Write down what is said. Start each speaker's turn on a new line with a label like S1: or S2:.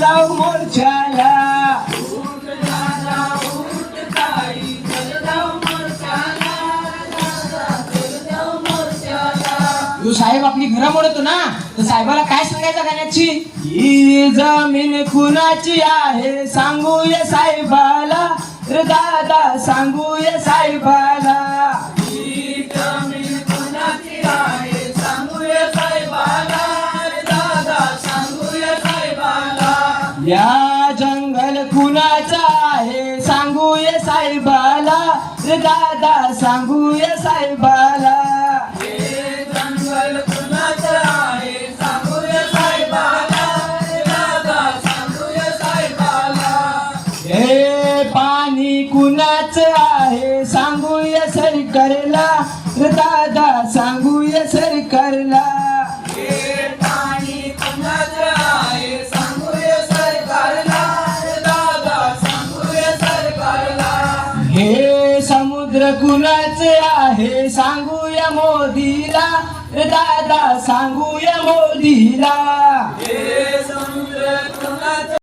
S1: जाऊ मोर्चाला.
S2: तू साहेब आपली घरं म्हणतो ना. तर साहेबाला काय सांगायचं गाण्याची?
S1: ही जमीन कुणाची आहे सांगूया साहेबाला. रे दादा सांगूया साहेबाला. या जंगल कुणाचा आहे सांगूया साहेबाला. रे दादा सांगूया साहेबाला. हे पाणी कुणाच आहे सांगूया सरकारला. रे दादा हे समुद्र कुणाचे आहे सांगूया मोदीला. दादा सांगूया मोदीला.